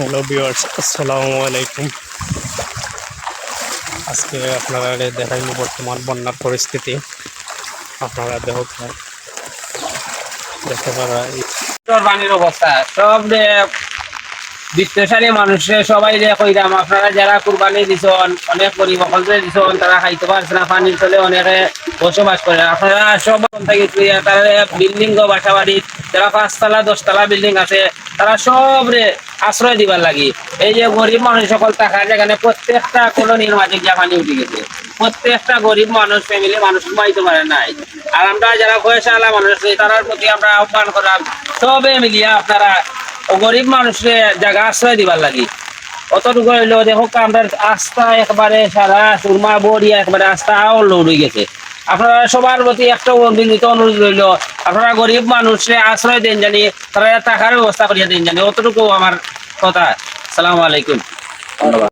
Hello viewers, আসসালামু আলাইকুম। আজকে আপনারা দেখাইব বর্তমান বন্যার পরিস্থিতি। আপনারা দেখতে দেখতে পারা পানির অবস্থা, সব বিত্তশালী মানুষে সবাই যে কইরাম আপনারা যারা কুরবানি দিছন, অনেক গরিব সকলকে দিছন, তারা খাইতে পারছে না, পানির তলে অনেকে বসবাস করে। আপনারা সব থেকে তারা বিল্ডিং বাসা বাড়ি যারা পাঁচতলা, দশতলা বিল্ডিং আছে, তারা সব রে আশ্রয় দিবার লাগি। এই যে গরিব মানুষ সকল থাকা যেখানে প্রত্যেকটা কলোনির মাঝে গিয়া উঠে গেছে। প্রত্যেকটা গরিব মানুষ ফ্যামিলি মানুষ ঘুমাইতে পারে নাই। আর আমরা যারা বয়সালা মানুষ তারার প্রতি আমরা আহ্বান করাম, সবে মিলিয়া আপনারা গরিব মানুষের জায়গা আশ্রয় দিবার লাগি। অতটুকু হইল, দেখো আমরা আস্থা একবারে সারা সুরমা বড়িয়া একবারে আস্থা লোড হয়ে গেছে। আপনারা সবার প্রতি একটা বিনীত অনুরোধ রইল, আপনারা গরিব মানুষে আশ্রয় দেন জানি, তারা টাকার ব্যবস্থা করিয়া দেন জানি, অতটুকু আমার কথা। সালাম আলাইকুম। ধন্যবাদ।